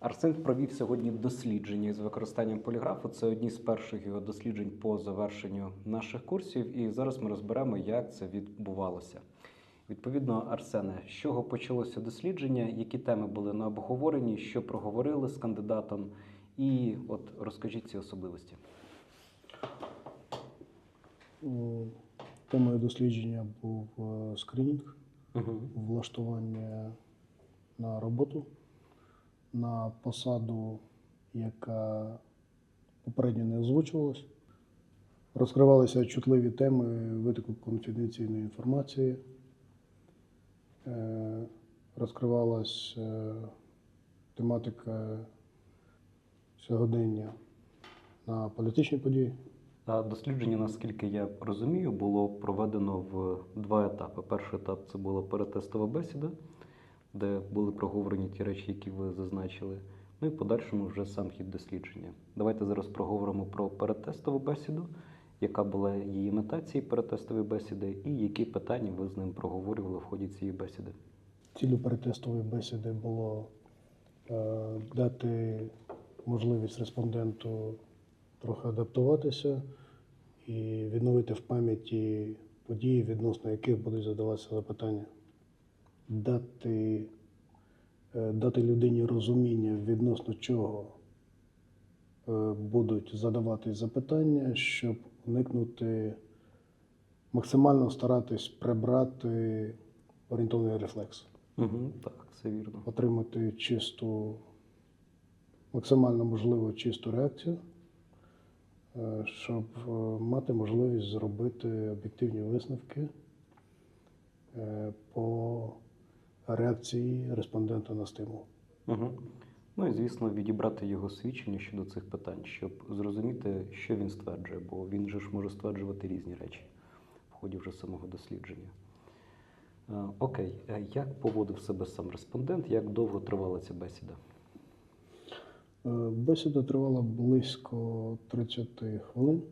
Арсен провів сьогодні дослідження з використанням поліграфу. Це одні з перших його досліджень по завершенню наших курсів. І зараз ми розберемо, як це відбувалося. Відповідно, Арсене, з чого почалося дослідження, які теми були на обговоренні, що проговорили з кандидатом, і от розкажіть ці особливості. Темою дослідження був е, скринінг, Угу. влаштування на роботу на посаду, яка попередньо не озвучувалась. Розкривалися чутливі теми витоку конфіденційної інформації. Е, Розкривалась е, тематика сьогодення на політичні події. Дослідження, наскільки я розумію, було проведено в два етапи. Перший етап це була перетестова бесіда, де були проговорені ті речі, які ви зазначили. Ну і в подальшому вже сам хід дослідження. Давайте зараз проговоримо про перетестову бесіду, яка була її мета цієї перетестової бесіди, і які питання ви з ним проговорювали в ході цієї бесіди. Цілю перетестової бесіди було е, дати можливість респонденту трохи адаптуватися і відновити в пам'яті події, відносно яких будуть задаватися запитання, дати, е, дати людині розуміння, відносно чого е, будуть задавати запитання, щоб уникнути максимально старатись прибрати орієнтовний рефлекс, Угу, так, все вірно. отримати чисту, максимально можливо чисту реакцію, е, щоб мати можливість зробити об'єктивні висновки по реакції респондента на стимул. Угу. Ну і звісно, відібрати його свідчення щодо цих питань, щоб зрозуміти, що він стверджує, бо він же ж може стверджувати різні речі в ході вже самого дослідження. Е, Окей, Е, як поводив себе сам респондент, як довго тривала ця бесіда? Е, Бесіда тривала близько 30 хвилин.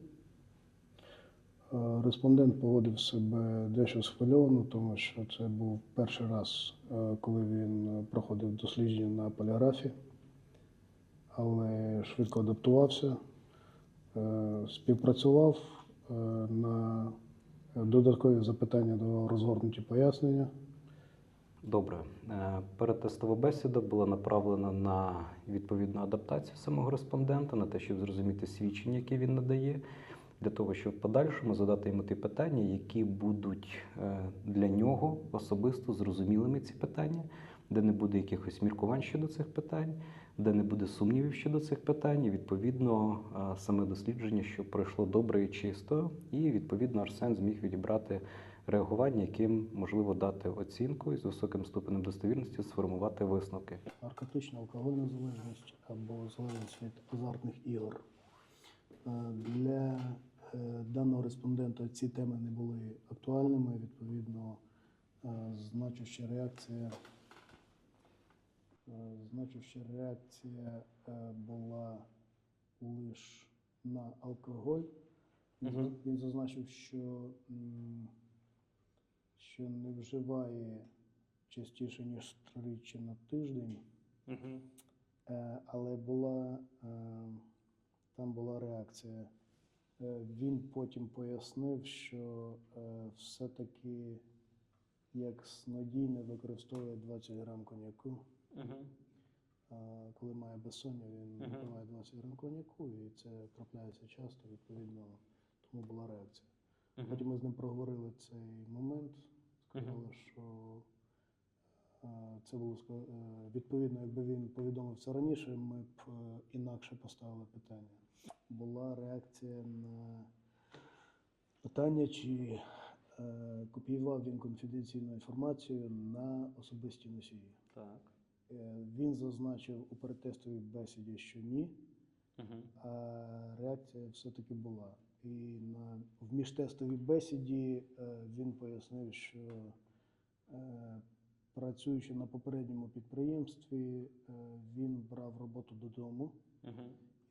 Е, Респондент поводив себе дещо схвильовано, тому що це був перший раз, е, коли він проходив дослідження на поліграфі, але швидко адаптувався, е, співпрацював на додаткові запитання давав розгорнуті пояснення. Добре, перетестова бесіда була направлена на відповідну адаптацію самого респондента, на те, щоб зрозуміти свідчення, які він надає, для того, щоб в подальшому задати йому ті питання, які будуть е, для нього особисто зрозумілими ці питання, де не буде якихось міркувань щодо цих питань, де не буде сумнівів щодо цих питань. І, відповідно, е, саме дослідження, що пройшло добре і чисто, і відповідно Арсен зміг відібрати реагування, яким можливо дати оцінку і з високим ступенем достовірності сформувати висновки. наркотична алкогольна залежність або залежність від азартних ігор. Е, Для е, даного респондента ці теми не були актуальними. Відповідно, е, значуща реакція, значуща реакція була лише на алкоголь. Мгм. Він зазначив, що, що не вживає частіше, ніж тричі на тиждень. Е, Але була, там була реакція. Е, Він потім пояснив, що е, все-таки як снодійне використовує 20 грам коньяку. А Коли має безсоння, він Мгм. випиває 20 грам коньяку, і це трапляється часто, відповідно, тому була реакція. Потім ми з ним проговорили цей момент, сказали, що це було е, відповідно, якби він повідомив це раніше, ми б е, інакше поставили питання. Була реакція на питання, чи е, копіював він конфіденційну інформацію на особисті носії. Так. Він зазначив у перетестовій бесіді, що ні, а реакція все-таки була. І на, в міжтестовій бесіді він пояснив, що працюючи на попередньому підприємстві, е, він брав роботу додому,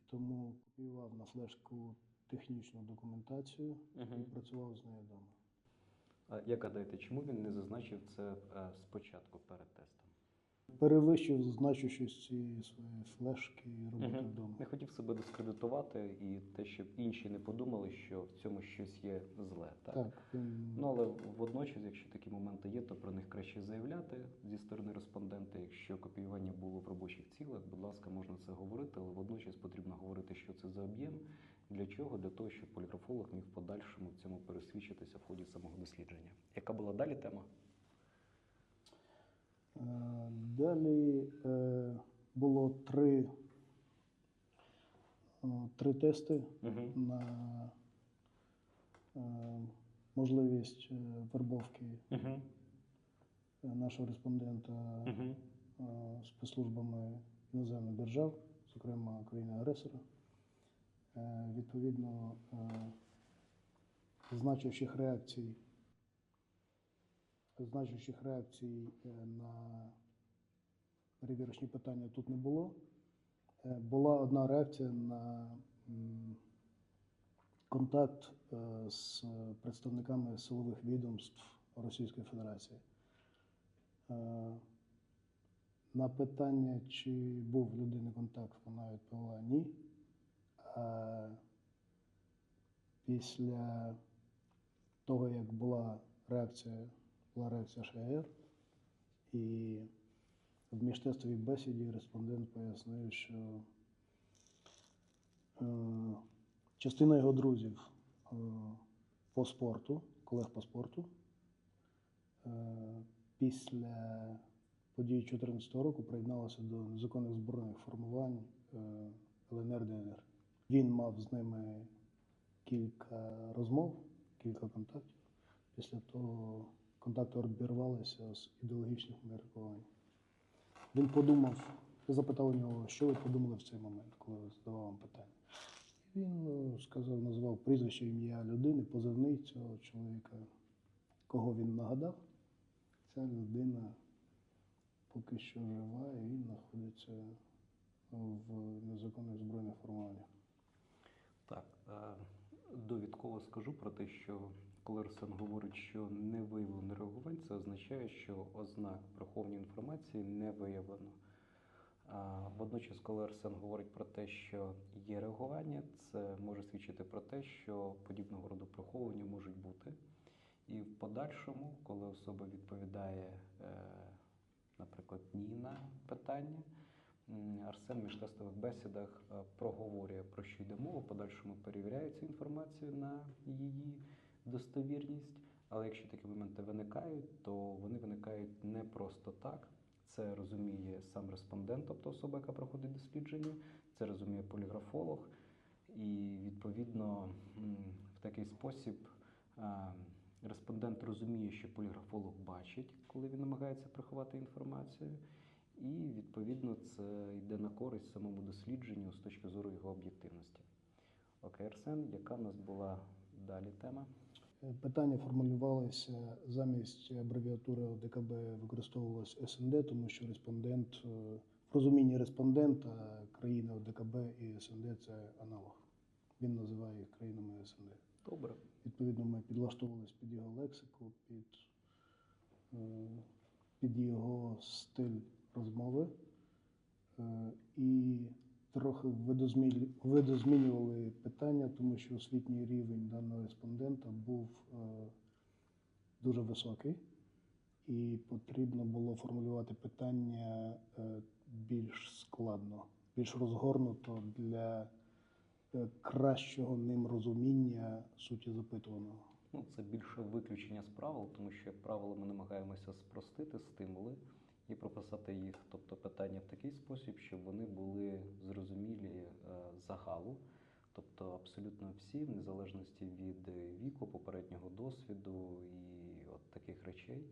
тому копіював на флешку технічну документацію і працював з нею вдома. А як гадаєте, чому він не зазначив це е, спочатку перед тестом? Перевищив значущості свої флешки і роботи Мгм. вдома. Не хотів себе дискредитувати і те, щоб інші не подумали, що в цьому щось є зле. Так? Так, він водночас, якщо такі моменти є, то про них краще заявляти зі сторони респондента. Якщо копіювання було в робочих цілях, будь ласка, можна це говорити, але водночас потрібно говорити, що це за об'єм, для чого, для того, щоб поліграфолог міг в подальшому в цьому пересвідчитися в ході самого дослідження. Яка була далі тема? Е, Далі е, було три, е, три тести Угу. на можливість е, вербовки Угу. е, нашого респондента Угу. е, спецслужбами іноземних держав, зокрема країни-агресора. Відповідно, значущих реакцій, значущих реакцій на перевірочні питання тут не було. Була одна реакція на контакт е, з представниками силових відомств Російської Федерації. Е, На питання, чи був в людини контакт, вона відповіла ні. А після того, як була реакція, була реакція ШР, і в міжтестовій бесіді респондент пояснив, що е, частина його друзів е, по спорту, колег по спорту, е, після подій 2014 року приєдналася до незаконних збройних формувань е, ЛНР ДНР. Він мав з ними кілька розмов, кілька контактів. Після того контакти обірвалися з ідеологічних міркувань. Він подумав, я запитав у нього, що ви подумали в цей момент, коли задавав вам питання. Він е, сказав, назвав прізвище ім'я людини, позивний цього чоловіка, кого він нагадав. Ця людина поки що жива і знаходиться в незаконних збройних формуваннях. Так, е, довідково скажу про те, що коли Арсен говорить, що не виявлено реагувань, це означає, що ознак прихованої інформації не виявлено. Водночас, коли Арсен говорить про те, що є реагування, це може свідчити про те, що подібного роду приховування можуть бути. І в подальшому, коли особа відповідає, е, наприклад, ні на питання, Арсен в міжтестових бесідах е, проговорює, про що йде мова, в подальшому перевіряє цю інформацію на її достовірність. Але якщо такі моменти виникають, то вони виникають не просто так. Це розуміє сам респондент, тобто особа, яка проходить дослідження, це розуміє поліграфолог, і відповідно в такий спосіб е, респондент розуміє, що поліграфолог бачить, коли він намагається приховати інформацію, і відповідно це йде на користь самому дослідженню з точки зору його об'єктивності. Окей, Арсен, яка в нас була далі тема? Е, Питання формулювалися замість абревіатури ОДКБ використовувалось СНД, тому що респондент е, в розумінні респондента країни ОДКБ і СНД це аналог. Він називає їх країнами СНД. Добре. Відповідно, ми підлаштовувалися під його лексику, під, е, під його стиль розмови і трохи видозмінювали питання, тому що освітній рівень даного респондента був е, дуже високий, і потрібно було формулювати питання е, більш складно, більш розгорнуто для е, кращого ним розуміння суті запитуваного. Ну, це більше виключення з правил, тому що, як правило, ми намагаємося спростити стимули і прописати їх, тобто питання в такий спосіб, щоб вони були зрозумілі е, загалу, тобто абсолютно всі, в незалежності від віку, попереднього досвіду і от таких речей.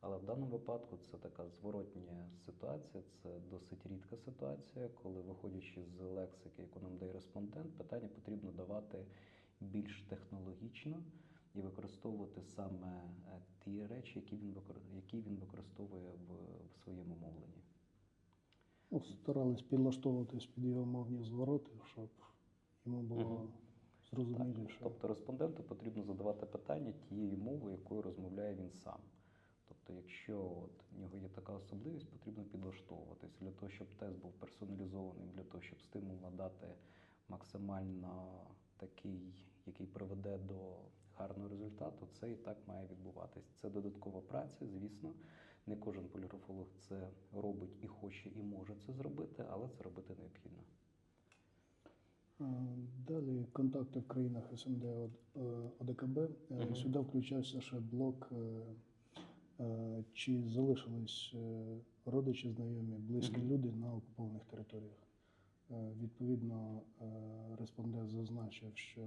Але в даному випадку це така зворотня ситуація, це досить рідка ситуація, коли, виходячи з лексики, яку нам дає респондент, питання потрібно давати більш технологічно і використовувати саме е, ті речі, які він які він використовує в, в своєму мовленні. Ну, старались підлаштовуватись під його мовні звороти, щоб йому було Мгм. зрозуміліше. Тобто респонденту потрібно задавати питання тією мовою, якою розмовляє він сам. Тобто, якщо от в нього є така особливість, потрібно підлаштовуватися для того, щоб тест був персоналізованим, для того, щоб стимул надати максимально такий, який приведе до гарного результату, це і так має відбуватись. Це додаткова праця, звісно. Не кожен поліграфолог це робить і хоче, і може це зробити, але це робити необхідно. Е, Далі контакти в країнах СНД е, ОДКБ. Мгм. Сюди включався ще блок, чи залишились родичі, знайомі, близькі люди на окупованих територіях. Відповідно, респондент зазначив, що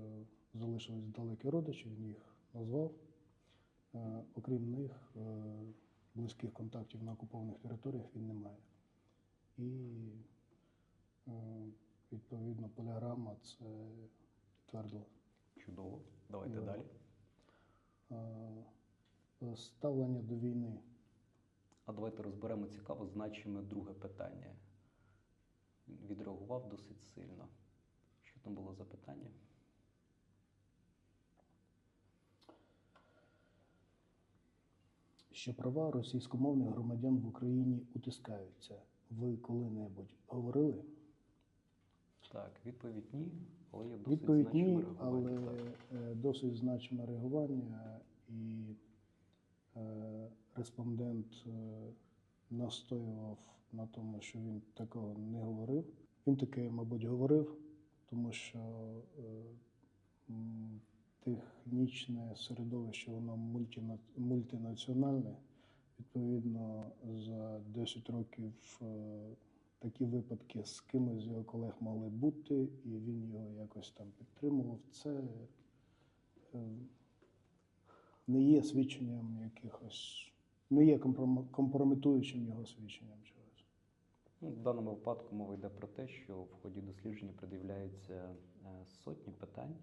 залишились далекі родичі, він їх назвав. Е, Окрім них, е, близьких контактів на окупованих територіях він не має. І е, відповідно поліграма це підтвердила. Чудово. Давайте Да. далі. Ставлення до війни. А давайте розберемо цікаво значиме друге питання. Він відреагував досить сильно. Що там було за питання? Що права російськомовних громадян в Україні утискаються. Ви коли-небудь говорили? Так, відповідь ні, але є досить Відповідь значиме ні, реагування. але Так. е, досить значиме реагування, і е, респондент е, настоював на тому, що він такого не говорив. Він таке, мабуть, говорив, тому що е, технічне середовище, воно мультинаціональне. Відповідно, за 10 років е, такі випадки з кимось з його колег могли бути, і він його якось там підтримував. Це е, не є свідченням якихось, не є компрометуючим його свідченням чогось. Ну, в даному випадку мова йде про те, що в ході дослідження пред'являються е, сотні питань.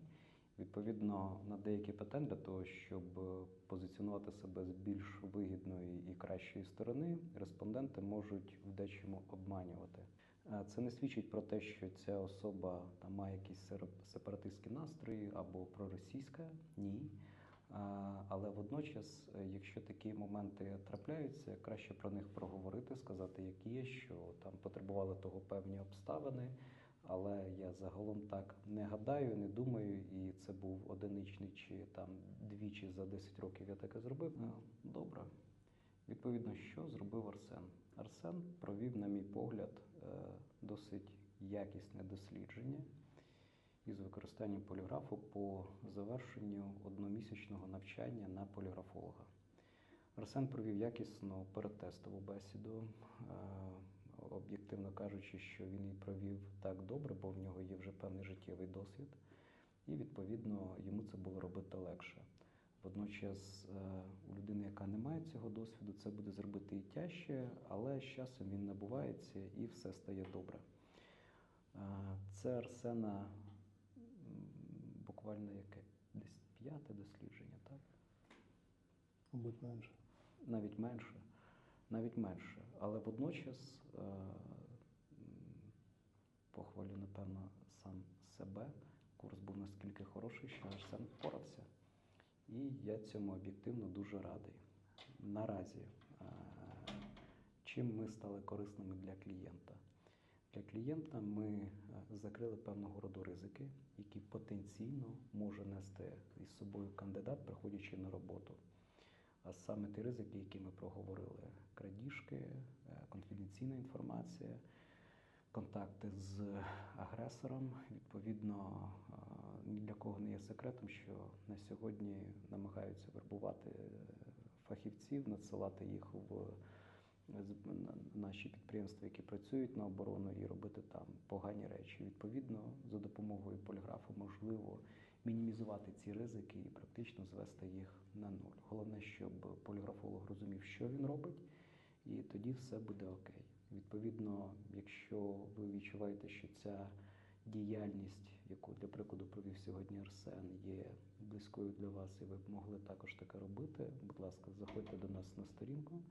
Відповідно, на деякі питання для того, щоб е, позиціонувати себе з більш вигідної і кращої сторони, респонденти можуть в дечому обманювати. Е, Це не свідчить про те, що ця особа там має якісь сепаратистські настрої або проросійська. Ні. Але водночас, е, якщо такі моменти трапляються, краще про них проговорити, сказати, як є, що там потребували того певні обставини. Але я загалом так не гадаю, не думаю, і це був одиничний чи там двічі за 10 років я таке зробив. Добре. Відповідно, що зробив Арсен? Арсен провів, на мій погляд, е, досить якісне дослідження із використанням поліграфу по завершенню одномісячного навчання на поліграфолога. Арсен провів якісну передтестову бесіду. Об'єктивно кажучи, що він її провів так добре, бо в нього є вже певний життєвий досвід, і відповідно йому це було робити легше. Водночас, е, у людини, яка не має цього досвіду, це буде зробити і тяжче, але з часом він набувається і все стає добре. Е, Це Арсена буквально яке десь п'яте дослідження, так? Мабуть, менше. Навіть менше, навіть менше. Але водночас е, похвалю, напевно, сам себе. Курс був наскільки хороший, що Арсен впорався. І я цьому об'єктивно дуже радий. Наразі, е, чим ми стали корисними для клієнта? Для клієнта ми е, закрили певного роду ризики, які потенційно може нести із собою кандидат, приходячи на роботу. А саме ті ризики, які ми проговорили: крадіжки, е, конфіденційна інформація, контакти з агресором. Відповідно, е, ні для кого не є секретом, що на сьогодні намагаються вербувати е, фахівців, надсилати їх в наші підприємства, які працюють на оборону, і робити там погані речі. Відповідно, за допомогою поліграфу можливо мінімізувати ці ризики і практично звести їх на нуль. Головне, щоб поліграфолог розумів, що він робить, і тоді все буде окей. Відповідно, якщо ви відчуваєте, що ця діяльність, яку для прикладу провів сьогодні Арсен, є близькою для вас, і ви б могли також таке робити. Будь ласка, заходьте до нас на сторінку.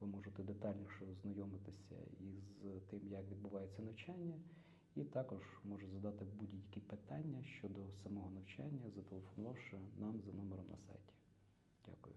Ви можете детальніше ознайомитися із тим, як відбувається навчання, і також може задати будь-які питання щодо самого навчання, зателефонувавши нам за номером на сайті. Дякую.